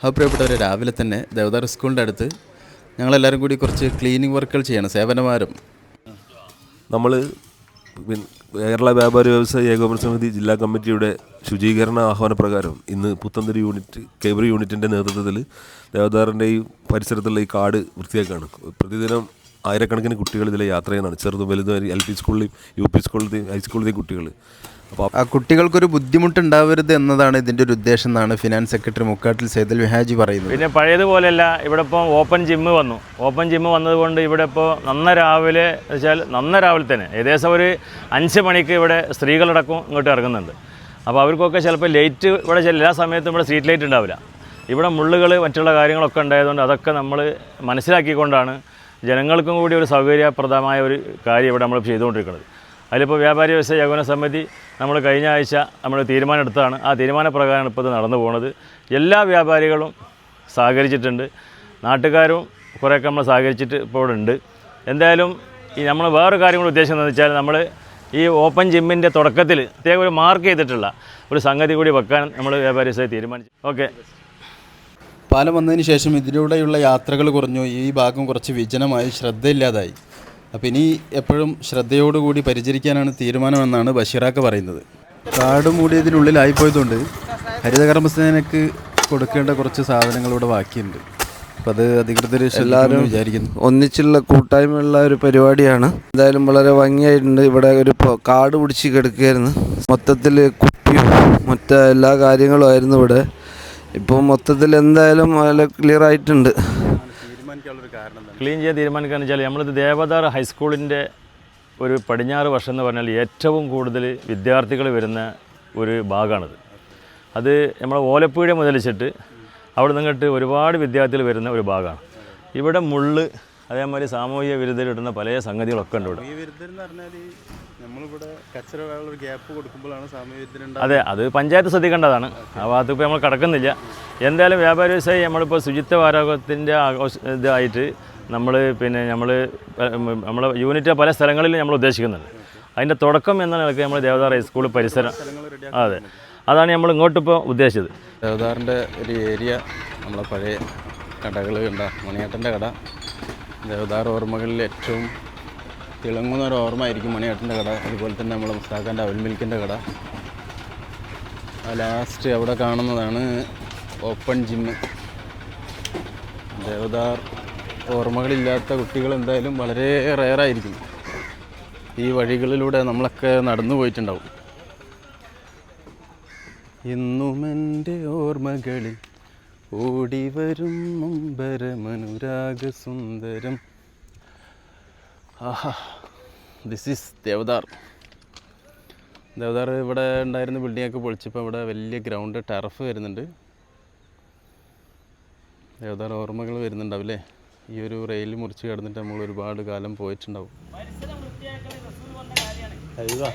അപ്പോൾ പ്രിയപ്പെട്ടവർ രാവിലെ തന്നെ ദേവദാർ സ്കൂളിന്റെ അടുത്ത് ഞങ്ങളെല്ലാവരും കൂടി കുറച്ച് ക്ലീനിങ് വർക്കുകൾ ചെയ്യണം സേവനമാരും. നമ്മൾ കേരള വ്യാപാരി വ്യവസായ ഏകോപന സമിതി ജില്ലാ കമ്മിറ്റിയുടെ ശുചീകരണ ആഹ്വാന പ്രകാരം ഇന്ന് പുത്തന്തരി യൂണിറ്റ് കേബറി യൂണിറ്റിന്റെ നേതൃത്വത്തിൽ ദേവദാറിന്റെ ഈ പരിസരത്തുള്ള ഈ കാട് വൃത്തിയാക്കാണ്. പ്രതിദിനം ആയിരക്കണക്കിന് കുട്ടികൾ ഇതിലെ യാത്ര ചെയ്യുന്നതാണ്. ചെറുതും വലുതും എൽ പി സ്കൂളിലെയും യു പി സ്കൂളിലെയും ഹൈസ്കൂളിലെയും കുട്ടികൾ. അപ്പോൾ ആ കുട്ടികൾക്കൊരു ബുദ്ധിമുട്ടുണ്ടാവരുത് എന്നതാണ് ഇതിന്റെ ഒരു ഉദ്ദേശം എന്നാണ് ഫിനാൻസ് സെക്രട്ടറി മുക്കാട്ടിൽ സൈദൽ വിഹാജി പറയുന്നത്. പിന്നെ പഴയതുപോലെയല്ല ഇവിടെ ഇപ്പോൾ ഓപ്പൺ ജിമ്മ് വന്നു. ഓപ്പൺ ജിമ്മ് വന്നതുകൊണ്ട് ഇവിടെ ഇപ്പോൾ നന്ന രാവിലെ എന്ന് വെച്ചാൽ നന്ന രാവിലെ തന്നെ. ഏകദേശം ഒരു അഞ്ച് മണിക്ക് ഇവിടെ സ്ത്രീകളടക്കം ഇങ്ങോട്ട് ഇറങ്ങുന്നുണ്ട്. അപ്പോൾ അവർക്കൊക്കെ ചിലപ്പോൾ ലൈറ്റ് ഇവിടെ ചില എല്ലാ സമയത്തും ഇവിടെ സ്ട്രീറ്റ് ലൈറ്റ് ഉണ്ടാവില്ല. ഇവിടെ മുള്ളുകൾ മറ്റുള്ള കാര്യങ്ങളൊക്കെ ഉണ്ടായതുകൊണ്ട് അതൊക്കെ നമ്മൾ മനസ്സിലാക്കിക്കൊണ്ടാണ് ജനങ്ങൾക്കും കൂടി ഒരു സൗകര്യപ്രദമായ ഒരു കാര്യം ഇവിടെ നമ്മൾ ചെയ്തുകൊണ്ടിരിക്കുന്നത്. അതിലിപ്പോൾ വ്യാപാരി വ്യവസായ ഏകോപന സമിതി നമ്മൾ കഴിഞ്ഞ ആഴ്ച നമ്മൾ തീരുമാനം എടുത്തതാണ്. ആ തീരുമാനപ്രകാരമാണ് ഇപ്പോൾ ഇത് നടന്നു പോകുന്നത്. എല്ലാ വ്യാപാരികളും സഹകരിച്ചിട്ടുണ്ട്. നാട്ടുകാരും കുറേയൊക്കെ നമ്മൾ സഹകരിച്ചിട്ട് ഇപ്പോൾ ഇവിടെ ഉണ്ട്. എന്തായാലും ഈ നമ്മൾ വേറൊരു കാര്യം കൂടി ഉദ്ദേശം എന്താണെന്ന് വെച്ചാൽ നമ്മൾ ഈ ഓപ്പൺ ജിമ്മിന്റെ തുടക്കത്തിൽ പ്രത്യേകം ഒരു മാർക്ക് ചെയ്തിട്ടുള്ള ഒരു സംഗതി കൂടി വെക്കാൻ നമ്മൾ വ്യാപാരി തീരുമാനിച്ചു. ഓക്കെ. പാലം വന്നതിന് ശേഷം ഇതിലൂടെയുള്ള യാത്രകൾ കുറഞ്ഞു. ഈ ഭാഗം കുറച്ച് വിജനമായി ശ്രദ്ധയില്ലാതായി. അപ്പോൾ ഇനി എപ്പോഴും ശ്രദ്ധയോടുകൂടി പരിചരിക്കാനാണ് തീരുമാനമെന്നാണ് ബഷീറാക്ക് പറയുന്നത്. കാട് മൂടിയതിനുള്ളിലായിപ്പോയതുകൊണ്ട് ഹരിതകർമ്മസേനക്ക് കൊടുക്കേണ്ട കുറച്ച് സാധനങ്ങൾ ഇവിടെ ബാക്കിയുണ്ട്. അപ്പോൾ അത് അധികൃതർ എല്ലാവരും വിചാരിക്കുന്നു. ഒന്നിച്ചുള്ള കൂട്ടായ്മയുള്ള ഒരു പരിപാടിയാണ്. എന്തായാലും വളരെ ഭംഗിയായിട്ടുണ്ട്. ഇവിടെ ഒരു കാട് പിടിച്ച് കിടക്കുകയായിരുന്നു. മൊത്തത്തിൽ കുപ്പിയും മറ്റേ എല്ലാ കാര്യങ്ങളും ആയിരുന്നു ഇവിടെ. ഇപ്പോൾ മൊത്തത്തിൽ എന്തായാലും അതിൽ ക്ലിയർ ആയിട്ടുണ്ട്. ക്ലീൻ ചെയ്യാൻ തീരുമാനിക്കുക വെച്ചാൽ നമ്മളിത് ദേവദാർ ഹൈസ്കൂളിന്റെ ഒരു പടിഞ്ഞാറ് വർഷം എന്ന് പറഞ്ഞാൽ ഏറ്റവും കൂടുതൽ വിദ്യാർത്ഥികൾ വരുന്ന ഒരു ഭാഗമാണിത് അത് നമ്മളെ ഓലപ്പുഴ മുതലിച്ചിട്ട് അവിടെ നിന്നിട്ട് ഒരുപാട് വിദ്യാർത്ഥികൾ വരുന്ന ഒരു ഭാഗമാണ് ഇവിടെ മുള്ള് അതേമാതിരി സാമൂഹിക വിരുദ്ധരിടുന്ന പല സംഗതികളൊക്കെ ഉണ്ട് ഇവിടെ. അതെ അത് പഞ്ചായത്ത് ശ്രദ്ധിക്കേണ്ടതാണ്. ആ ഭാഗത്ത് ഇപ്പോൾ നമ്മൾ കിടക്കുന്നില്ല. എന്തായാലും വ്യാപാര വ്യവസായി നമ്മളിപ്പോൾ ശുചിത്വ വാരോഗത്തിന്റെ ആഘോഷ ഇതായിട്ട് നമ്മൾ പിന്നെ നമ്മൾ നമ്മൾ യൂണിറ്റ് പല സ്ഥലങ്ങളിൽ നമ്മൾ ഉദ്ദേശിക്കുന്നുണ്ട്. അതിന്റെ തുടക്കം എന്ന നിലയ്ക്ക് നമ്മൾ ദേവദാർ ഹൈസ്കൂൾ പരിസരം. അതെ അതാണ് നമ്മൾ ഇങ്ങോട്ടിപ്പോൾ ഉദ്ദേശിച്ചത്. ദേവദാറിന്റെ ഒരു ഏരിയ നമ്മളെ പഴയ കടകൾ കണ്ട മണിയേട്ടന്റെ കട. ദേവദാർ ഓർമ്മകളിൽ ഏറ്റവും തിളങ്ങുന്ന ഒരു ഓർമ്മ ആയിരിക്കും മണിയേട്ടന്റെ കട. അതുപോലെ തന്നെ നമ്മൾ മുസ്താഖാന്റെ അവൽ മിൽക്കിന്റെ കട. ലാസ്റ്റ് അവിടെ കാണുന്നതാണ് ഓപ്പൺ ജിമ്മ് ദേവദാർ ഓർമ്മകളില്ലാത്ത കുട്ടികൾ എന്തായാലും വളരെ റെയറായിരിക്കും ഈ വഴികളിലൂടെ നമ്മളൊക്കെ നടന്നു പോയിട്ടുണ്ടാവും. ഇന്നും എന്റെ ഓർമ്മകളിൽ ഓടിവരും നൊമ്പരമനുരാഗ സുന്ദരം ആഹാ ദിസ് ഈസ് ദേവദാർ. ദേവദാർ ഇവിടെ ഉണ്ടായിരുന്ന ബിൽഡിങ്ങൊക്കെ പൊളിച്ചപ്പോൾ ഇവിടെ വലിയ ഗ്രൗണ്ട് ടർഫ് വരുന്നുണ്ട്. ദേവദാർ ഓർമ്മകൾ വരുന്നുണ്ടാവും അല്ലേ ഈ ഒരു റെയിൽ മുറിച്ച് കിടന്നിട്ട് നമ്മൾ ഒരുപാട് കാലം പോയിട്ടുണ്ടാവും. അയ്യോ.